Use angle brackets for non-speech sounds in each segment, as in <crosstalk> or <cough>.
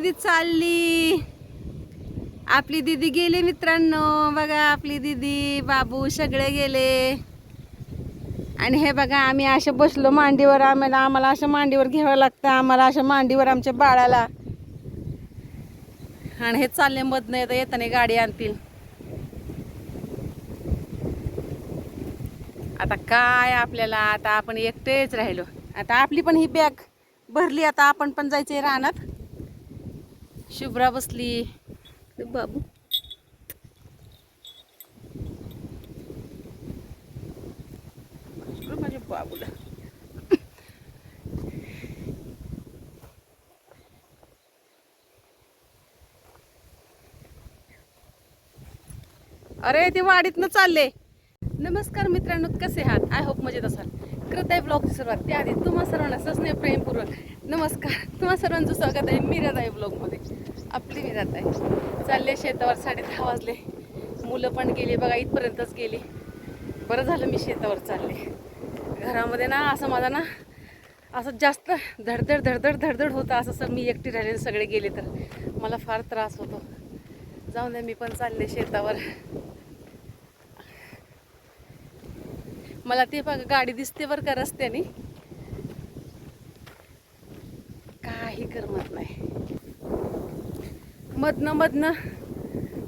दिदी चालली. आपली दिदी गेली मित्रांनो. बघा आपली दिदी बाबू सगळे गेले. आणि हे बघा आम्ही असं बसलो मांडीवर. आम्हाला आम्हाला असं मांडीवर घ्यावं लागतं. आम्हाला असं मांडीवर आमच्या बाळाला. आणि हे चालले मधनं येतं येताना गाडी आणतील. आता काय आपल्याला आता आपण एकटेच राहिलो. आता आपली पण ही बॅग भरली आता आपण पण जायचंय रानात. शुभ्रा बसली. बाबू. माझ्या बाबूला. अरे ते वाडीतनं चालले. नमस्कार मित्रांनो कसे आहात? आय होप मजेत असाल. करत आहे ब्लॉगची सुरुवात. त्याआधी तुम्हा सर्वांना सस्ने प्रेमपूर्वक नमस्कार. तुम्हा सर्वांचं स्वागत आहे मीरात आहे ब्लॉगमध्ये. आपली मी मीरात आहे. चालले शेतावर साडे दहा वाजले. मुलं पण गेली बघा इथपर्यंतच गेली. बरं झालं मी शेतावर चालले. घरामध्ये ना असं माझा ना असं जास्त धडधड धडधड धडधड होतं. असं सर मी एकटी राहिले सगळे गेले तर. मला फार त्रास होतो. जाऊन द्या मी पण चालले शेतावर. मला ते बघा गाडी दिसते बरं का रस्त्याने. काही करमत नाही. मधनं मधनं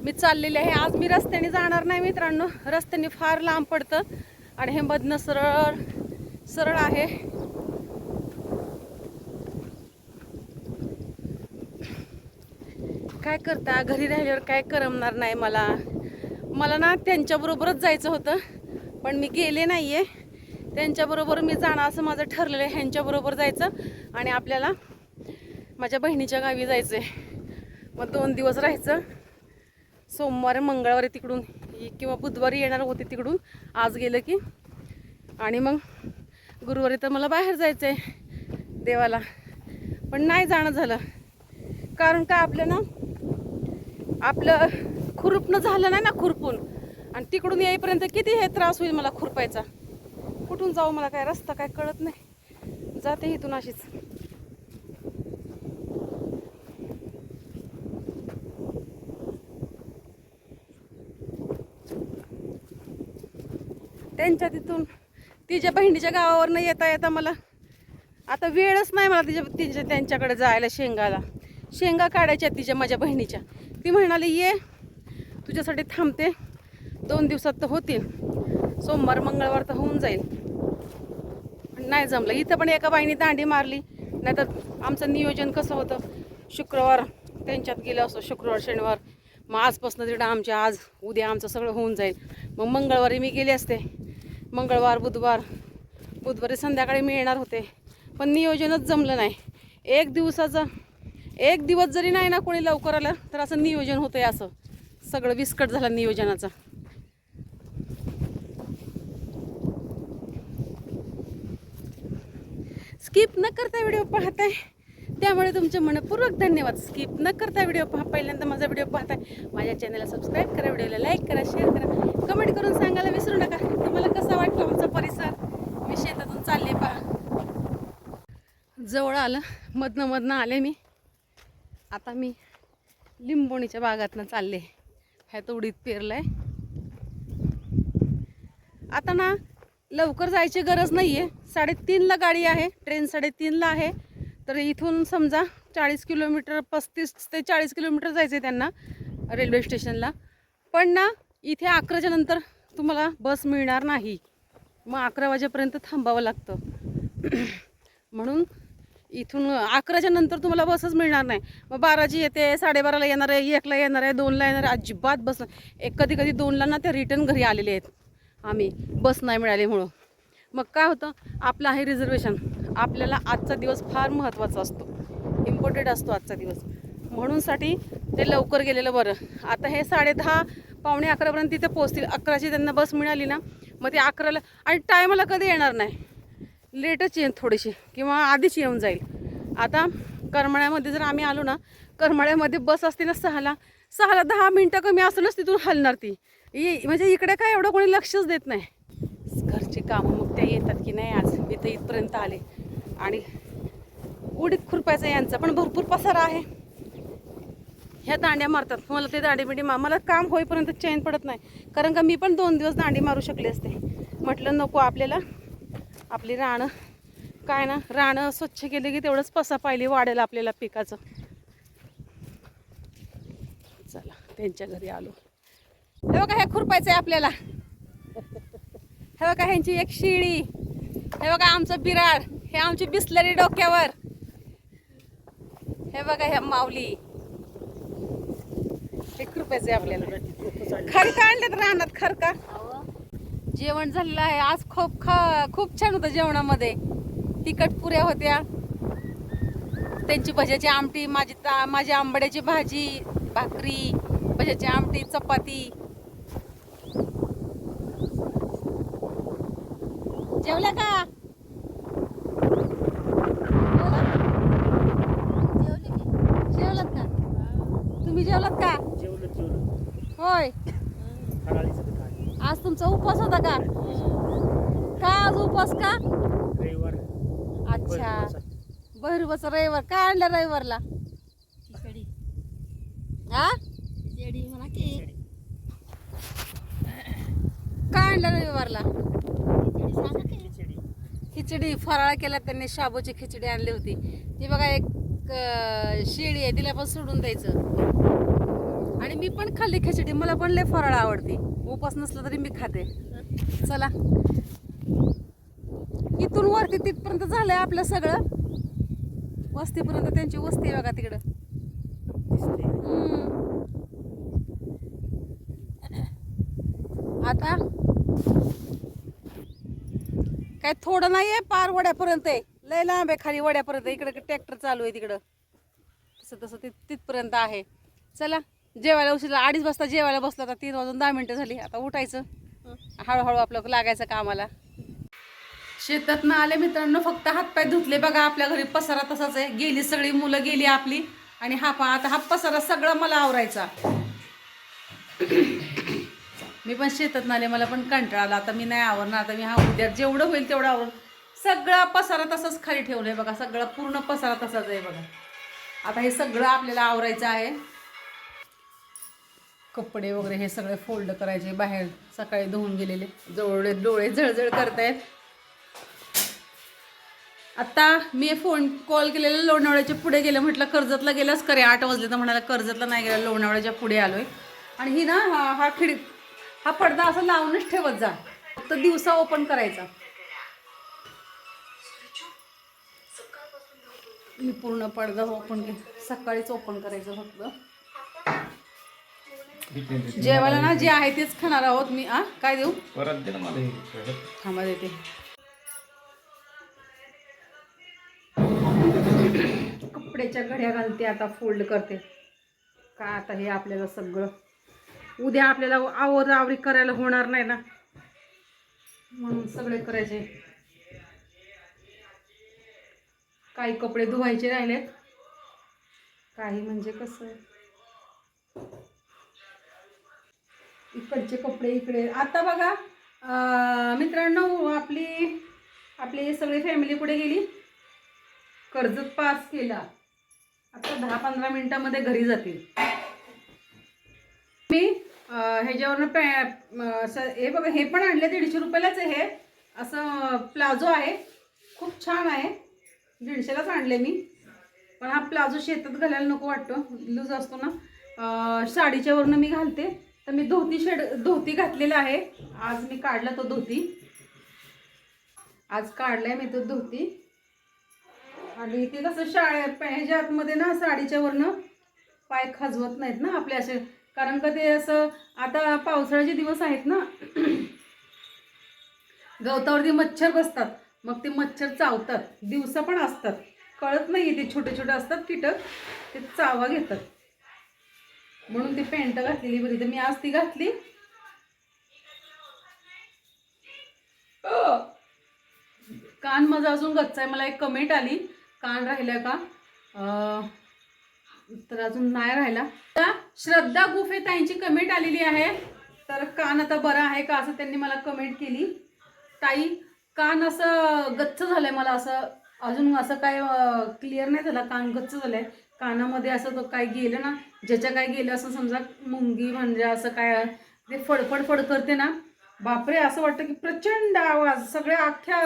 मी चाललेले आहे. आज मी रस्त्याने जाणार नाही मित्रांनो. रस्त्याने फार लांब पडतं आणि हे मधनं सरळ सरळ आहे. काय करता? घरी राहिल्यावर काय करमणार नाही मला. मला ना त्यांच्याबरोबरच जायचं होतं. पण मी गेले नाही आहे त्यांच्याबरोबर मी जाणं असं माझं ठरलेलं आहे. ह्यांच्याबरोबर जायचं आणि आपल्याला माझ्या बहिणीच्या गावी जायचं आहे मग दोन दिवस राहायचं. सोमवारी मंगळवारी तिकडून. किंवा बुधवारी येणार होते तिकडून. आज गेलं की. आणि मग गुरुवारी तर मला बाहेर जायचं आहे देवाला. पण नाही जाणं झालं. कारण का आपलं ना आपलं खुरपणं झालं नाही ना खुरपून. आणि तिकडून येईपर्यंत किती हे त्रास होईल मला खुरपायचा? कुठून जाऊ मला काय रस्ता काय कळत नाही. जाते इथून अशीच. त्यांच्या तिथून तिच्या बहिणीच्या गावावरनं येता येता मला आता वेळच नाही मला तिच्या तिच्या त्यांच्याकडे जायला शेंगाला. शेंगा काढायच्या तिच्या माझ्या बहिणीच्या. ती म्हणाली ये तुझ्यासाठी थांबते. दोन दिवसात तर होतील. सोमवार मंगळवार तर होऊन जाईल. पण नाही जमलं. इथं पण एका बाईने दांडी मारली. नाहीतर आमचं नियोजन कसं होतं? शुक्रवार त्यांच्यात गेलं असतो शुक्रवार शनिवार. मग आजपासून तिकडं आमच्या आज उद्या आमचं सगळं होऊन जाईल. मग मंगळवारी मी गेले असते. मंगळवार बुधवार बुधवारी संध्याकाळी मी येणार होते. पण नियोजनच जमलं नाही. एक दिवसाचं एक दिवस जरी नाही ना कोणी लवकर आलं तर असं नियोजन होतं आहे असं. सगळं विस्कट झालं नियोजनाचं. स्किप न करता व्हिडिओ पाहताय. त्यामुळे तुमचे मनपूर्वक धन्यवाद. स्किप न करता व्हिडिओ पहा. पहिल्यांदा माझा व्हिडिओ पाहताय. माझ्या चॅनलला सबस्क्राईब करा व्हिडिओला लाईक करा शेअर करा. कमेंट करून सांगायला विसरू नका. तुम्हाला कसा वाटला आमचा परिसर? मी शेतातून चालले पहा. जवळ आलं. मधनं मधनं आले मी. आता मी लिंबोणीच्या बागातनं चालले. ह्या तोडीत आहे आता ना लवकर जायची गरज नाही आहे साडेतीनला गाडी आहे. ट्रेन साडेतीनला आहे. तर इथून समजा चाळीस किलोमीटर पस्तीस ते चाळीस किलोमीटर जायचं आहे त्यांना रेल्वे स्टेशनला. पण ना इथे अकराच्या नंतर तुम्हाला बस मिळणार नाही. मग अकरा वाजेपर्यंत थांबावं लागतं. <clears throat> म्हणून इथून अकराच्या नंतर तुम्हाला बसच मिळणार नाही. मग बाराची येते साडेबाराला येणार आहे एकला येणार आहे दोनला येणार आहे. अजिबात बस एक कधी कधी दोनला ना ते रिटर्न घरी आलेले आहेत. आम्ही. बस नाही मिळाली म्हणून. मग काय होतं? आपलं आहे रिझर्वेशन आपल्याला आजचा दिवस फार महत्त्वाचा असतो. इम्पॉर्टंट असतो आजचा दिवस. म्हणूनसाठी ते लवकर गेलेलं बरं. आता हे साडे दहा पावणे अकरापर्यंत तिथे पोहोचतील. अकराची त्यांना बस मिळाली ना मग ते अकराला आणि टायमाला कधी येणार नाही. लेटच येईन थोडीशी. किंवा आधीच येऊन जाईल. आता करमाळ्यामध्ये जर आम्ही आलो ना करमाळ्यामध्ये बस असते ना सहाला. सहाला दहा मिनटं कमी असूनच तिथून हलणार ती. म्हणजे इकडे काय एवढं कोणी लक्षच देत नाही. घरची कामं मग त्या येतात की नाही आज? मी तर इथपर्यंत आले. आणि उडीत खुरपायचं यांचा पण भरपूर पसारा आहे. ह्या दांड्या मारतात. मला ते दांडी बिंडी मा मला काम होईपर्यंत चैन पडत नाही. कारण का मी पण दोन दिवस दांडी मारू शकले असते. म्हटलं नको आपल्याला. आपली रानं काय ना राणं स्वच्छ केली की तेवढंच पसा पाहिली वाढेल आपल्याला पिकाचं. चला त्यांच्या घरी आलो. हे बघा हे खुरपायचं आहे आपल्याला. हे बघा ह्यांची एक शिळी. हे बघा आमचं बिराड. हे आमची बिसलरी डोक्यावर. हे बघा ह्या माऊली. हे खुरपायचं आहे आपल्याला. खरका आणलेत रानात खरका. जेवण झालेलं आहे. आज खूप ख खूप छान होतं जेवणामध्ये. तिखट पुऱ्या होत्या. त्यांची भज्याची आमटी माझी ता माझी आंबड्याची भाजी भाकरी भज्याची आमटी चपाती. जेवल्या का? जेवलात का? तुम्ही जेवलात का? जेवलं जेवलं होय. आज तुमचा उपवास होता का? का आज उपवास का? रविवार. अच्छा. बहिरुबाचा रविवार. काय आणलं रविवारला? हा काय आणलं रविवारला? खिचडी. खिचडी फराळ केला त्यांनी शाबूची खिचडी आणली होती. ती बघा एक शेळी आहे तिला पण सोडून द्यायचं. आणि मी पण खाल्ली खिचडी. मला पण लय फराळ आवडते. उपास नसला तरी मी खाते. चला. इथून वरती तिथपर्यंत झालंय आपलं सगळं. वस्तीपर्यंत त्यांची वस्ती आहे बघा तिकडं. आता काय थोडं नाहीये पार वड्यापर्यंत आहे. लय लांब आहे खाली वड्यापर्यंत इकडे ट्रॅक्टर चालू आहे तिकडं. तसं तसं तिथ तिथपर्यंत आहे. चला जेवायला उशिरा अडीच वाजता जेवायला बसला आता तीन वाजून दहा मिनटं झाली. आता उठायचं. हळूहळू आपलं लागायचं कामाला. शेतात ना आले मित्रांनो फक्त हातपाय धुतले. बघा आपल्या घरी पसारा तसाच आहे. गेली सगळी मुलं गेली आपली. आणि हा पा आता हा पसारा सगळा मला आवरायचा. मी पण शेतात नाले मला पण कंटाळा आला. आता मी नाही आवरणार आता मी हा उद्या जेवढं होईल तेवढं आवर सगळा पसारा तसाच खाली ठेवलाय बघा. सगळा पूर्ण पसारा तसाच आहे बघा. आता हे सगळं आपल्याला आवरायचं आहे. कपडे वगैरे हे सगळे फोल्ड करायचे बाहेर सकाळी धुवून गेलेले. जवळ डोळे जळजळ करतायत. आता मी फोन कॉल केलेला लोणावळ्याच्या पुढे गेलं म्हटलं कर्जतला गेलास करे आठ वाजले तर म्हणाला कर्जतला नाही गेला लोणावळ्याच्या पुढे आलोय. आणि ही ना हा हा खिड हा पडदा असं लावूनच ठेवत जा. फक्त दिवसा ओपन करायचा. मी पूर्ण पडदा ओपन के सकाळीच ओपन करायचं फक्त. जेवायला ना जे आहे तेच खाणार आहोत मी. आ? काय देऊ? परत दे ना मला. हे. थांबा देते. कपड्याच्या घड्या घालते आता फोल्ड करते. का आता हे आपल्याला सगळं उद्या आपल्याला आवर आवरी करायला होणार नाही ना. म्हणून सगळे करायचे. काही कपडे धुवायचे राहिलेत. काही म्हणजे कसं? इकडचे कपडे इकडे. आता बघा मित्रांनो आपली आपली सगळी फॅमिली कुठे गेली? कर्जत पास केला. आता दहा पंधरा मिनिटामध्ये घरी जातील. ह्याच्यावरनं पॅ हे बघा हे पण आणले दीडशे रुपयालाच आहे हे. असं प्लाझो आहे. खूप छान आहे. दीडशेलाच आणले मी. पण हा प्लाझो शेतात घालायला नको वाटतो. लूज असतो ना. साडीच्यावरनं मी घालते. तर मी धोती शेड धोती घातलेला आहे. आज मी काढला तो धोती. आज काढलाय मी तो धोती. आणि ते कसं शाळे ह्याच्या आतमध्ये ना साडीच्यावरनं पाय खाजवत नाहीत ना आपले असे. कारण का ते असं आता पावसाळ्याचे दिवस आहेत ना? <clears throat> गवतावरती मच्छर बसतात. मग ते मच्छर चावतात. दिवसा पण असतात. कळत नाही ते छोटे छोटे असतात कीटक. ते चावा घेतात. म्हणून ती पॅन्ट घातलेली बरी. तर मी आज ती घातली. कान माझा अजून गच्चा आहे. मला एक कमेंट आली. कान राहिल्या का? तर अजून नाही राहिला. तर श्रद्धा गुफे ताईंची कमेंट आलेली आहे. तर कान आता बरा आहे का असं त्यांनी मला कमेंट केली. ताई कान असं गच्च झालंय मला असं. अजून असं काय क्लिअर नाही झाला. कान गच्च झालंय. कानामध्ये असं तो काय गेलं ना ज्याच्या काय गेलं असं समजा मुंगी म्हणजे असं काय ते फडफड फड करते ना. बापरे असं वाटतं की प्रचंड आवाज सगळ्या अख्ख्या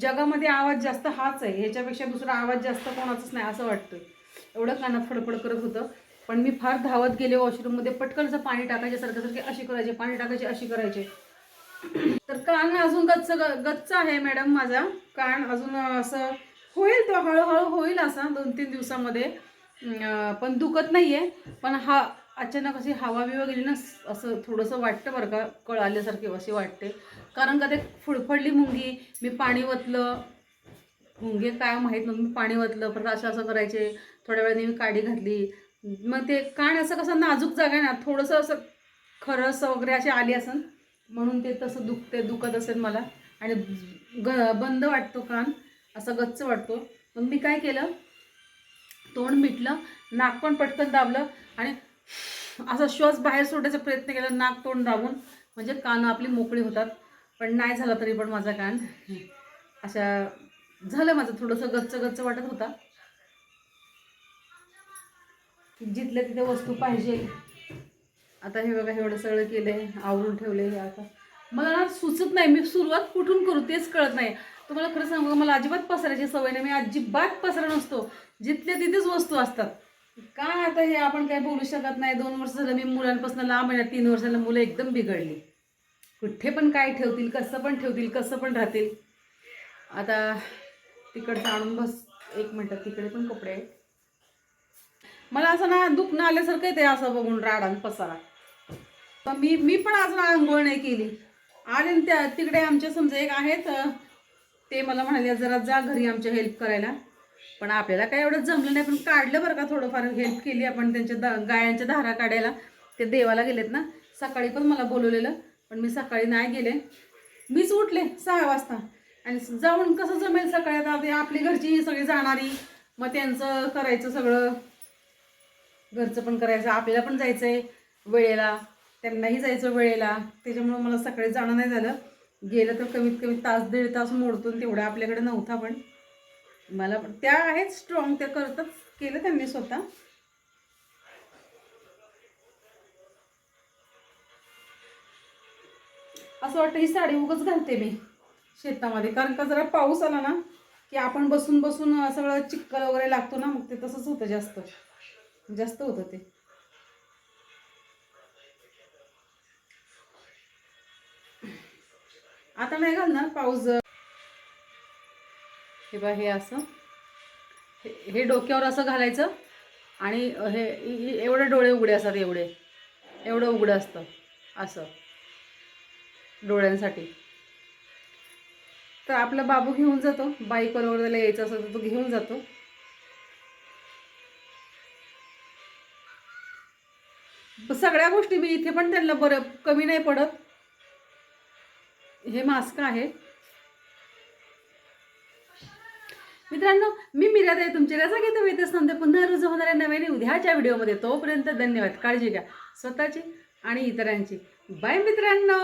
जगामध्ये आवाज जास्त हाच आहे. ह्याच्यापेक्षा दुसरा आवाज जास्त कोणाचाच नाही असं वाटतं. एवढं कानात फडफड करत होतं. पण मी फार धावत गेले वॉशरूममध्ये पटकन पाणी टाकायचे सारखं सारखे अशी करायचे पाणी टाकायचे अशी करायचे. तर कान अजून गच्च गच्च आहे मॅडम माझा. कान अजून असं होईल तो हळूहळू होईल असा दोन तीन दिवसामध्ये पण दुखत नाही आहे पण हा अचानक अशी हवा बिवा गेली ना असं थोडंसं वाटतं बरं का कळ आल्यासारखी अशी वाटते. कारण का ते फुडफडली मुंगी मी पाणी वतलं मुंगे काय माहीत नव्हतं मी पाणी ओतलं परत असं असं करायचे थोड्या वेळाने मी काडी घातली. मग ते कान असं कसं नाजूक जागा आहे ना थोडंसं असं खरस वगैरे अशी आली असेल म्हणून ते तसं दुखते दुखत असेल मला. आणि ग बंद वाटतो कान असं गच्च वाटतो. मग मी काय केलं तोंड मिटलं नाक पण पटकन दाबलं आणि असा श्वास बाहेर सोडायचा प्रयत्न केला नाक तोंड दाबून. म्हणजे कान आपली मोकळी होतात पण नाही झाला तरी पण माझा कान. अशा झालं माझं थोडंसं गच्च गच्च वाटत होता. जिथल्या तिथे वस्तू पाहिजे. आता हे बघा एवढं सगळं केलंय आवरून ठेवलंय हे आता. मला ना सुचत नाही मी सुरुवात कुठून करू तेच कळत नाही. तुम्हाला खरं सांगू मला अजिबात पसरायची सवय नाही मी अजिबात पसरा नसतो. जिथल्या तिथेच वस्तू असतात. काय आता हे आपण काय बोलू शकत नाही. दोन वर्ष झालं मी मुलांपासून लांब आहे तीन वर्षाला मुलं एकदम बिघडली. कुठे पण काय ठेवतील कसं पण ठेवतील कसं पण राहतील. आता तिकडचं आणून बस. एक मिनटं तिकडे पण कपडे आहेत. मला असं ना दुखणं आल्यासारखं येते असं बघून राडान पसारा. पण मी मी पण अजून आंघोळ नाही केली. आले त्या तिकडे आमचे समजा एक आहेत ते मला म्हणाले जरा जा घरी आमच्या हेल्प करायला. पण आपल्याला काय एवढं जमलं नाही पण काढलं बरं का थोडंफार हेल्प केली आपण त्यांच्या दा गायांच्या धारा काढायला. ते देवाला गेलेत ना. सकाळी पण मला बोलवलेलं पण मी सकाळी नाही गेले. मीच उठले सहा वाजता. आणि जाऊन कसं जमेल सकाळी? आता आपली घरची सगळी जाणारी. मग त्यांचं करायचं सगळं. घरचं पण करायचं. आपल्याला पण जायचं आहे वेळेला. त्यांनाही जायचं वेळेला. त्याच्यामुळं मला सकाळी जाणं नाही झालं. गेलं तर कमीत कमी तास दीड तास मोडतो तेवढा आपल्याकडे नव्हता पण. मला पण त्या आहेत स्ट्रॉंग त्या करतात. केलं त्यांनी स्वतः. असं वाटतं ही साडी उगच घालते मी. शेतामध्ये. कारण का जरा पाऊस आला ना की आपण बसून बसून सगळं चिक्कल वगैरे लागतो ना मग ते तसंच होतं जास्त. जास्त होतं ते. आता नाही घालणार पाऊस हे बा हे असं. हे डोक्यावर असं घालायचं आणि हे हे- एवढे डोळे उघडे असतात एवढे. एवढं उघडं असतं. असं. डोळ्यांसाठी. तर आपला बाबू घेऊन जातो. बाईकवर वगैरे त्याला यायचं असेल तर तो घेऊन जातो. सगळ्या गोष्टी मी इथे पण त्यांना बरं कमी नाही पडत. हे मास्क आहे. मित्रांनो मी मीरा आहे तुमचे रजा घेतो वेतच नंतर पुन्हा रुजू होणाऱ्या नव्याने उद्याच्या व्हिडिओमध्ये तोपर्यंत धन्यवाद. काळजी घ्या. स्वतःची आणि इतरांची. बाय मित्रांनो!